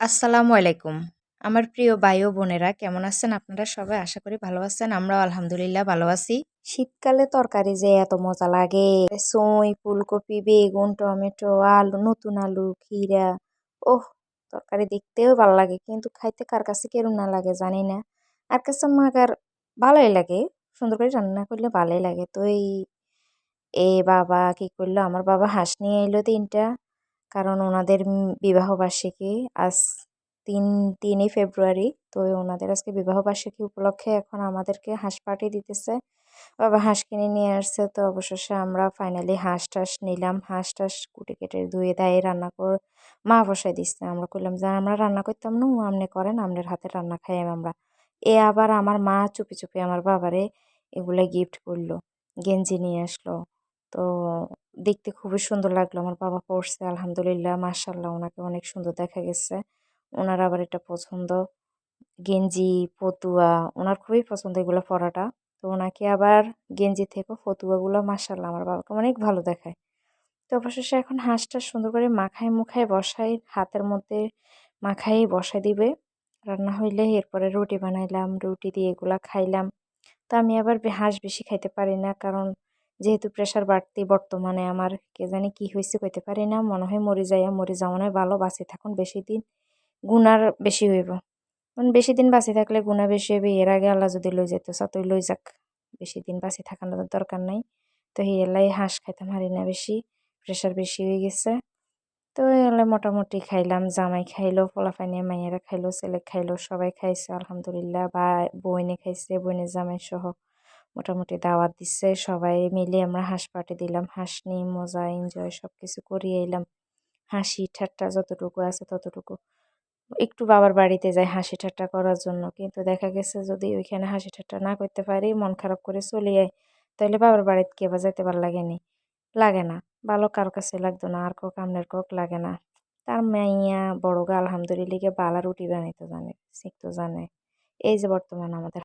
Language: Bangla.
আসসালামু আলাইকুম। আমার প্রিয় ভাই ও বোনেরা, কেমন আছেন আপনারা সবাই? আশা করি ভালো আছেন, আমরাও আলহামদুলিল্লাহ ভালো আছি। শীতকালে তরকারি যে এত মজা লাগে। সই, ফুলকপি, বেগুন, টমেটো, আলু, নতুন আলু খিরা ওহ, তরকারি দেখতেও ভালো লাগে। কিন্তু খাইতে কার কাছে কেরম না লাগে জানি না। আর কাছে মাগার ভালোই লাগে, সুন্দর করে রান্না করলে ভালোই লাগে। তো এই, এ বাবা কি করল? আমার বাবা হাঁস নিয়ে এলো তিনটা। কারণ ওনাদের বিবাহবার্ষিকী আজ তিন, তিনই ফেব্রুয়ারি। তো ওনাদের আজকে বিবাহবার্ষিকী উপলক্ষে এখন আমাদেরকে হাঁস পার্টি দিতেছে। বাবা হাঁস কিনে নিয়ে আসছে, তো অবশেষে আমরা ফাইনালি হাঁস টাস নিলাম। হাঁস টাস কুটে কেটে ধুয়ে, দায়ে রান্না কর মা বসাই দিচ্ছে। আমরা করলাম যে আমরা রান্না করতাম না আপনি করেন আপনার হাতে রান্না খাই আমরা। এ আবার আমার মা চুপি চুপি আমার বাবারে এগুলো গিফট করল, গেঞ্জি নিয়ে আসলো। তো দেখতে খুবই সুন্দর লাগল। আমার বাবা পড়ছে, আলহামদুলিল্লাহ মার্শাল্লাহ ওনাকে অনেক সুন্দর দেখা গেছে। ওনার আবার এটা পছন্দ। গেঞ্জি, ফতুয়া ওনার খুবই পছন্দ এগুলো পরাটা। তো ওনাকে আবার গেঞ্জি থেকে ফতুয়াগুলো মার্শাল্লাহ আমার বাবাকে অনেক ভালো দেখায়। তো অবশেষে এখন হাঁসটা সুন্দর করে মাখায় মুখায় বসাই হাতের মধ্যে মাখাই বসাই দিবে। রান্না হইলে এরপরে রুটি বানাইলাম, রুটি দিয়ে এগুলা খাইলাম। তো আমি আবার হাঁস বেশি খাইতে পারি না, কারণ যেহেতু প্রেশার বাড়তি, বর্তমানে আমার কে জানি কি হয়েছে কইতে পারি না। মনে হয় মরে যাইয়া মরে যাওয়ানোই ভালো বাঁচি থাকুন, বেশি দিন গুনার বেশি হইব। কারণ বেশি দিন বাঁচি থাকলে গুণা বেশি হইবে, এর আগে আল্লাহ যদি লই যেত সাতই লই যাক, বেশি দিন বাঁচি থাকানোর দরকার নাই। তো এলাই হাঁস খাইতাম পারি না বেশি প্রেশার বেশি হয়ে গেছে। তো এলে মোটামুটি খাইলাম, জামাই খাইলো ফলাফাইনে মাইয়েরা খাইলো, ছেলে খাইলো, সবাই খাইছে, আলহামদুলিল্লাহ বা বইনে খাইছে বইনের জামাই সহ মোটামুটি দাওয়াত দিচ্ছে। সবাই মিলে আমরা হাঁস পাটি দিলাম। হাঁস নিয়ে মজা এনজয় সব কিছু করিয়ে এলাম। হাসি ঠাট্টা যতটুকু আছে ততটুকু। একটু বাবার বাড়িতে যাই হাসি ঠাট্টা করার জন্য। কিন্তু দেখা গেছে যদি ওইখানে হাসি ঠাট্টা না করতে পারি, মন খারাপ করে চলে যায় তাহলে বাবার বাড়িতে কে বা যেতে ভালো লাগেনি। লাগে না। ভালো কারও কাছে লাগতো না, আর কক আমনের কক লাগে না। তার মাইয়া, বড় গা, আলহামদুলিল্লাহ বালা রুটি বানাইতে জানে, শিখতে জানে। এই যে বর্তমান আমাদের